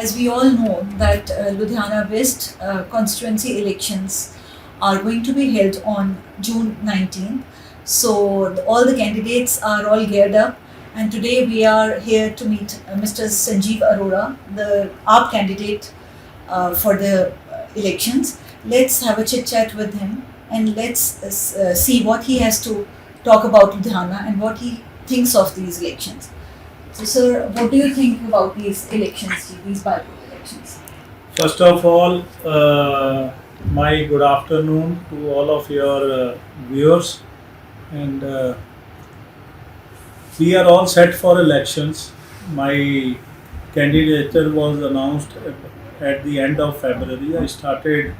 as we all know that uh, Ludhiana West uh, constituency elections are going to be held on June 19th. So all the candidates are all geared up, and today we are here to meet uh, Mr. Sanjeev Arora, the AAP candidate uh, for the uh, elections. Let's have a chit chat with him and let's uh, see what he has to talk about Ludhiana and what he thinks of these elections. So, sir, what do you think about these elections, these by elections? First of all, uh, my good afternoon to all of your uh, viewers, and uh, we are all set for elections. My candidature was announced at the end of February. I started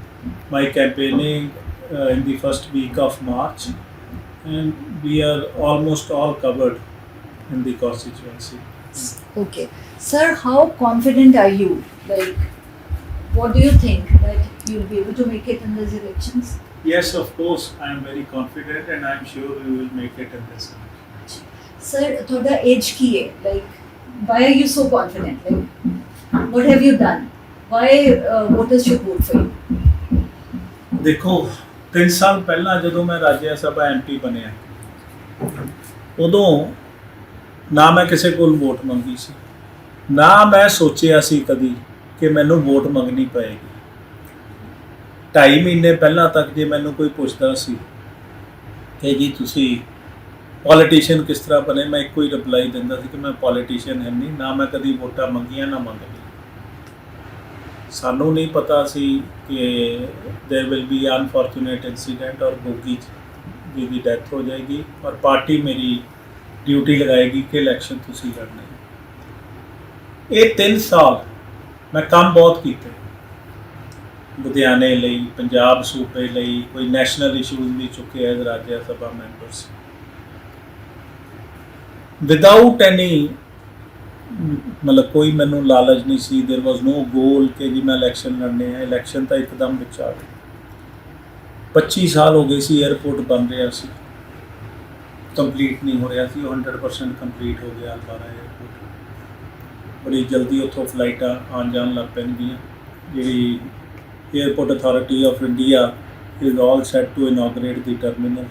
my campaigning uh, in the first week of March, and we are almost all covered in the constituency. Okay. Sir, how confident are you? Like, what do you think that you'll be able to make it in these elections? Yes, of course, I am very confident, and I am sure we will make it in this. Sir, ਤੁਹਾਡਾ age ਕੀ ਹੈ? Like, why are you so confident? Like, what have you done? Why uh, voters should vote for you? ਦੇਖੋ 3 ਸਾਲ ਪਹਿਲਾਂ ਜਦੋਂ ਮੈਂ ਰਾਜ ਸਭਾ MP ਬਣਿਆ ਉਦੋਂ ਨਾ ਮੈਂ ਕਿਸੇ ਕੋਲ ਵੋਟ ਮੰਗੀ ਸੀ ਨਾ ਮੈਂ ਸੋਚਿਆ ਸੀ ਕਦੀ ਕਿ ਮੈਨੂੰ ਵੋਟ ਮੰਗਣੀ ਪਏਗੀ 2.5 ਮਹੀਨੇ ਪਹਿਲਾਂ ਤੱਕ ਜੇ ਮੈਨੂੰ ਕੋਈ ਪੁੱਛਦਾ ਸੀ ਕਿ ਜੀ ਤੁਸੀਂ ਪੋਲੀਟੀਸ਼ੀਅਨ ਕਿਸ ਤਰ੍ਹਾਂ ਬਣੇ ਮੈਂ ਇੱਕੋ ਹੀ ਰਿਪਲਾਈ ਦਿੰਦਾ ਸੀ ਕਿ ਮੈਂ ਪੋਲੀਟੀਸ਼ੀਅਨ ਹੈ ਨਹੀਂ ਨਾ ਮੈਂ ਕਦੀ ਵੋਟਾਂ ਮੰਗੀਆਂ ਨਾ ਮੰਗਣੀ ਸਾਨੂੰ ਨਹੀਂ ਪਤਾ ਸੀ ਕਿ there will be unfortunate incident ਔਰ ਗੋਗੀ ਜੀ ਦੀ ਡੈਥ ਹੋ ਜਾਏਗੀ ਔਰ ਪਾਰਟੀ ਮੇਰੀ ਡਿਊਟੀ ਲਗਾਏਗੀ ਕਿ ਇਲੈਕਸ਼ਨ ਤੁਸੀਂ ਲੜਨਾ ਇਹ 3 ਸਾਲ ਮੈਂ ਕੰਮ ਬਹੁਤ ਕੀਤੇ। ਲੁਧਿਆਣੇ ਲਈ, ਪੰਜਾਬ ਸੂਬੇ ਲਈ, ਕੋਈ ਨੈਸ਼ਨਲ ਇਸ਼ੂਜ਼ ਵੀ ਚੁੱਕੇ as Rajya Sabha members without any ਮਤਲਬ ਕੋਈ ਮੈਨੂੰ ਲਾਲਚ ਨਹੀਂ ਸੀ देयर वाज नो ਗੋਲ ਕਿ ਜੀ ਮੈਂ ਇਲੈਕਸ਼ਨ ਲੜਨੇ ਆ। ਇਲੈਕਸ਼ਨ ਤਾਂ ਇੱਕਦਮ ਵਿਚਾਰ ਆ 25 ਸਾਲ ਹੋ ਗਏ ਸੀ 에어ਪੋਰਟ ਬਣ ਰਿਹਾ ਸੀ। ਕੰਪਲੀਟ ਨਹੀਂ ਹੋ ਰਿਹਾ ਸੀ ਉਹ 100% ਕੰਪਲੀਟ ਹੋ ਗਿਆ ਅਲਬਾਰਾ 에ਅਰਪੋਰਟ ਬੜੀ ਜਲਦੀ ਉੱਥੋਂ ਫਲਾਈਟਾਂ ਆਉਣ ਜਾਣ ਲੱਗ ਪੈਣਗੀਆਂ। ਜਿਹੜੀ airport authority of India is all set to inaugurate the terminal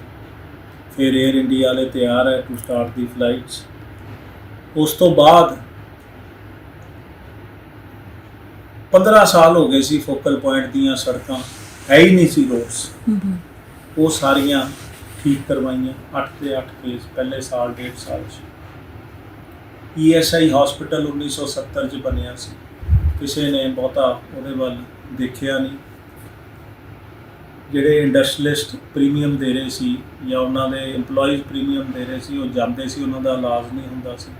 ਫਿਰ 에ਅਰ ਇੰਡੀਆ ਵਾਲੇ ਤਿਆਰ ਹੈ ਟੂ ਸਟਾਰਟ ਦੀ ਫਲਾਈਟਸ ਉਸ ਤੋਂ ਬਾਅਦ 15 ਸਾਲ ਹੋ ਗਏ ਸੀ ਫੋਕਲ ਪੁਆਇੰਟ ਦੀਆਂ ਸੜਕਾਂ। ਹੈ ਹੀ ਨਹੀਂ ਸੀ ਰੋਡਸ ਉਹ ਸਾਰੀਆਂ ਠੀਕ ਕਰਵਾਈਆਂ 8 ਤੇ 8 ਕੇਸ ਪਹਿਲੇ ਸਾਲ, ਡੇਢ ਸਾਲ ਚ। ਈਐਸਆਈ ਹਸਪੀਟਲ 1970 ਚ ਬਣਿਆ ਸੀ। ਕਿਸੇ ਨੇ ਬਹੁਤਾ ਉਹਦੇ ਵੱਲ ਦੇਖਿਆ ਨਹੀਂ। ਜਿਹੜੇ ਇੰਡਸਟਰੀਲਿਸਟ ਪ੍ਰੀਮੀਅਮ ਦੇ ਰਹੇ ਸੀ ਜਾਂ ਉਹਨਾਂ ਦੇ EMPLOYEES ਪ੍ਰੀਮੀਅਮ ਦੇ ਰਹੇ ਸੀ, ਉਹ ਜਾਂਦੇ ਸੀ, ਉਹਨਾਂ ਦਾ ਇਲਾਜ ਨਹੀਂ ਹੁੰਦਾ ਸੀ।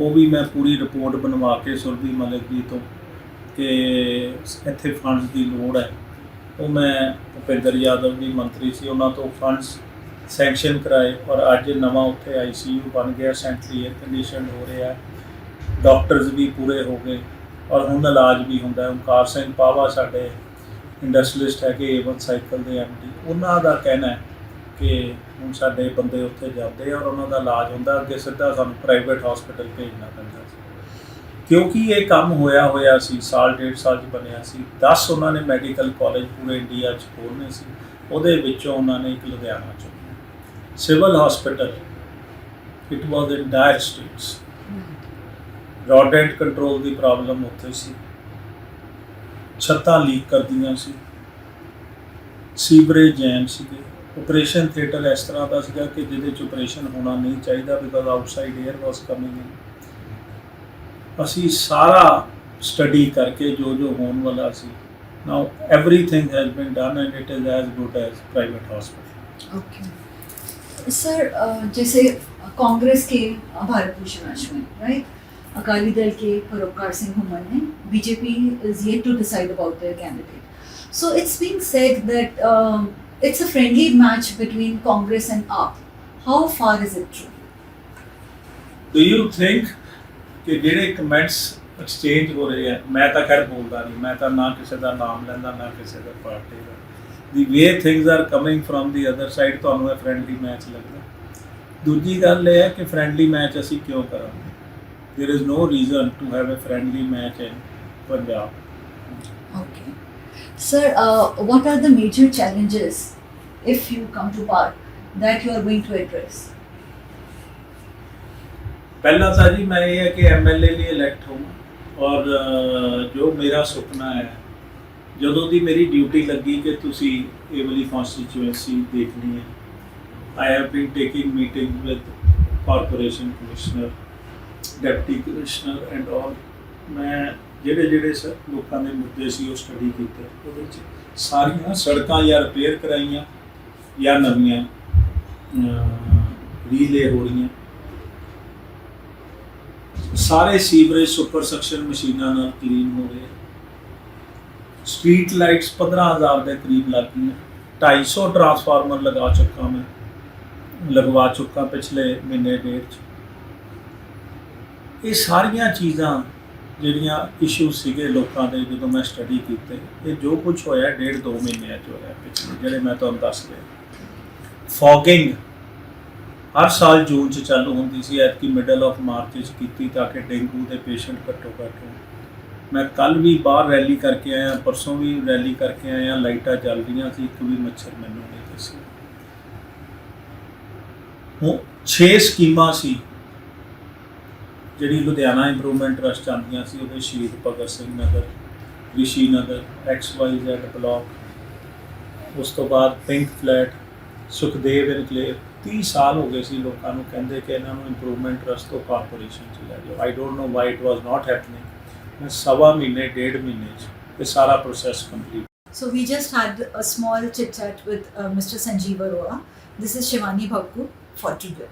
ਉਹ ਵੀ ਮੈਂ ਪੂਰੀ ਰਿਪੋਰਟ ਬਣਵਾ ਕੇ ਸੁਰਬੀ ਮਲਿਕ ਜੀ ਤੋਂ ਕਿ ਇੱਥੇ ਫੰਡਸ ਦੀ ਲੋੜ ਹੈ। ਉਹ ਮੈਂ ਭੁਪਿੰਦਰ ਯਾਦਵ ਜੀ ਮੰਤਰੀ ਸੀ, ਉਹਨਾਂ ਤੋਂ ਫੰਡਸ ਸੈਂਕਸ਼ਨ ਕਰਾਏ ਔਰ ਅੱਜ ਨਵਾਂ ਉੱਥੇ ਆਈਸੀਯੂ ਬਣ ਗਿਆ, ਸੈਂਟਰੀ 에ਅਰ ਕੰਡੀਸ਼ਨ ਹੋ ਰਿਹਾ। ਡਾਕਟਰਸ ਵੀ ਪੂਰੇ ਹੋ ਗਏ ਔਰ ਹੁਣ ਇਲਾਜ ਵੀ ਹੁੰਦਾ ਓਮਕਾਰ ਸਿੰਘ ਪਾਵਾ ਸਾਡੇ ਇੰਡਸਟਰੀਲਿਸਟ ਹੈਗੇ, ਏਵਨ ਸਾਈਕਲ ਦੇ ਐਮਡੀ ਉਹਨਾਂ ਦਾ ਕਹਿਣਾ ਹੈ ਕਿ ਹੁਣ ਸਾਡੇ ਬੰਦੇ ਉੱਥੇ ਜਾਂਦੇ ਔਰ ਉਹਨਾਂ ਦਾ ਇਲਾਜ ਹੁੰਦਾ, ਅੱਗੇ ਸਿੱਧਾ ਸਾਨੂੰ ਪ੍ਰਾਈਵੇਟ ਹਸਪੀਟਲ ਭੇਜਣਾ ਪੈਂਦਾ ਸੀ। ਕਿਉਂਕਿ ਇਹ ਕੰਮ ਹੋਇਆ ਹੋਇਆ ਸੀ, ਸਾਲ, ਡੇਢ ਸਾਲ ਚ ਬਣਿਆ ਸੀ। 10 ਉਹਨਾਂ ਨੇ ਮੈਡੀਕਲ ਕਾਲਜ ਪੂਰੇ ਇੰਡੀਆ ਚ ਖੋਲ੍ਹਣੇ ਸੀ। ਉਹਦੇ ਵਿੱਚੋਂ ਉਹਨਾਂ ਨੇ ਇੱਕ ਲੁਧਿਆਣਾ ਚੁਣਿਆ civil hospital it was in dire straits rodent control the problem ਉੱਥੇ ਸੀ। ਛੱਤਾਂ ਲੀਕ ਕਰਦੀਆਂ ਸੀ। ਸੀਵਰੇਜ ਜੈਮ ਸੀਗੇ। ਆਪਰੇਸ਼ਨ ਥੀਏਟਰ ਇਸ ਤਰ੍ਹਾਂ ਦਾ ਸੀਗਾ ਕਿ ਜਿਹਦੇ ਚ ਆਪਰੇਸ਼ਨ ਹੋਣਾ ਨਹੀਂ ਚਾਹੀਦਾ because outside air was coming in ਅਸੀਂ ਸਾਰਾ ਸਟੱਡੀ ਕਰਕੇ ਜੋ ਜੋ ਹੋਣ ਵਾਲਾ ਸੀ। Now everything has been done and it is as good as private hospital Okay. Sir uh, जैसे कांग्रेस के भारत भूषण अश्विन राइट अकाली दल के परोपकार सिंह हुमन ने BJP is yet to decide about their candidate so it's being said that it's a friendly match between Congress and AAP. How far is it true? do you think ਕਿ ਜਿਹੜੇ comments exchange ਹੋ ਰਹੇ ਆ ਮੈਂ ਤਾਂ ਖੈਰ ਬੋਲਦਾ ਨਹੀਂ ਮੈਂ ਤਾਂ ਨਾ ਕਿਸੇ ਦਾ ਨਾਮ ਲੈਂਦਾ ਨਾ ਕਿਸੇ ਦਾ party the the way things are coming from the other side ਤੁਹਾਨੂੰ ਇਹ ਫ੍ਰੈਂਡਲੀ ਮੈਚ ਲੱਗਦਾ ਦੂਜੀ ਗੱਲ ਇਹ ਹੈ ਕਿ ਫ੍ਰੈਂਡਲੀ ਮੈਚ ਅਸੀਂ ਕਿਉਂ ਕਰਾਂਗੇ there is no reason to have a friendly match in Punjab. Sir, uh, what are the major challenges, if you come to power, that you are going to address? ਪਹਿਲਾ ਤਾਂ ਜੀ ਮੈਂ ਇਹ ਹੈ ਕਿ ਐਮਐਲਏ ਲਈ ਇਲੈਕਟ ਹੋਵਾਂ ਔਰ ਅ, ਜੋ ਮੇਰਾ ਸੁਪਨਾ ਹੈ ਜਦੋਂ ਦੀ ਮੇਰੀ ਡਿਊਟੀ ਲੱਗੀ ਕਿ ਤੁਸੀਂ ਇਹ ਵਾਲੀ ਕਨਸਟੀਚੁਐਂਸੀ ਦੇਖਣੀ ਹੈ I have been taking meeting with corporation commissioner deputy commissioner and all ਮੈਂ ਜਿਹੜੇ ਜਿਹੜੇ ਸ- ਲੋਕਾਂ ਦੇ ਮੁੱਦੇ ਸੀ ਉਹ ਸਟੱਡੀ ਕੀਤੇ। ਉਹਦੇ ਵਿੱਚ ਸਾਰੀਆਂ ਸੜਕਾਂ ਜਾਂ ਰਿਪੇਅਰ ਕਰਾਈਆਂ ਜਾਂ ਨਵੀਆਂ ਰੀਲੇ ਹੋ ਰਹੀਆਂ। ਸਾਰੇ ਸੀਵਰੇਜ ਸੁਪਰ ਸਕਸ਼ਨ ਮਸ਼ੀਨਾਂ ਨਾਲ ਕਲੀਨ ਹੋ ਰਹੇ ਸਟਰੀਟ ਲਾਈਟਸ 15000 ਦੇ ਕਰੀਬ ਲੱਗ ਗਈਆਂ। 250 ਟਰਾਂਸਫਾਰਮਰ ਲਗਾ ਚੁੱਕਾ ਮੈਂ, ਲਗਵਾ ਚੁੱਕਾ ਪਿਛਲੇ ਮਹੀਨੇ ਡੇਢ ਚ। ਇਹ ਸਾਰੀਆਂ ਚੀਜ਼ਾਂ ਜਿਹੜੀਆਂ ਇਸ਼ੂ ਸੀਗੇ ਲੋਕਾਂ ਦੇ ਜਦੋਂ ਮੈਂ ਸਟੱਡੀ ਕੀਤੇ, ਇਹ ਜੋ ਕੁਝ ਹੋਇਆ ਡੇਢ ਦੋ ਮਹੀਨਿਆਂ ਚ ਹੋਇਆ ਪਿਛਲੇ, ਜਿਹੜੇ ਮੈਂ ਤੁਹਾਨੂੰ ਦੱਸ ਰਿਹਾ। ਫੌਗਿੰਗ ਹਰ ਸਾਲ ਜੂਨ ਚ ਚਾਲੂ ਹੁੰਦੀ ਸੀ, ਐਤਕੀ ਮਿਡਲ ਆਫ ਮਾਰਚ ਚ ਕੀਤੀ ਤਾਂ ਕਿ ਡੇਂਗੂ ਦੇ ਪੇਸ਼ੈਂਟ ਘੱਟੋ ਘੱਟ ਹੋਣ ਮੈਂ ਕੱਲ ਵੀ ਬਾਹਰ ਰੈਲੀ ਕਰਕੇ ਆਇਆ, ਪਰਸੋਂ ਵੀ ਰੈਲੀ ਕਰਕੇ ਆਇਆ, ਲਾਈਟਾਂ ਚੱਲ ਰਹੀਆਂ ਸੀ, ਇੱਕ ਵੀ ਮੱਛਰ ਮੈਨੂੰ ਨਹੀਂ ਦਿਸੀ। ਉਹ 6 ਸਕੀਮਾਂ ਸੀ, ਜਿਹੜੀ ਲੁਧਿਆਣਾ ਇੰਪਰੂਵਮੈਂਟ ਟਰਸਟ ਆਉਂਦੀਆਂ ਸੀ, ਉਹਦੇ Shaheed Bhagat Singh Nagar, Rishi Nagar X Y Z block, ਉਸ ਤੋਂ ਬਾਅਦ ਪਿੰਕ ਫਲੈਟ, ਸੁਖਦੇਵ ਇਨਕਲੇਵ 30 ਸਾਲ ਹੋ ਗਏ ਸੀ ਲੋਕਾਂ ਨੂੰ ਕਹਿੰਦੇ ਕਿ ਇਹਨਾਂ ਨੂੰ ਇੰਪਰੂਵਮੈਂਟ ਟਰਸਟ ਤੋਂ ਕਾਰਪੋਰੇਸ਼ਨ ਚ ਲੈ ਜਾਓ। I don't know why it was not happening ਮੈਂ ਸਵਾ ਮਹੀਨੇ ਡੇਢ ਮਹੀਨੇ ਚ ਇਹ ਸਾਰਾ process complete So we just had a small chit chat with uh, Mr. Sanjeev Arora. This is Shivani Bhakku for today.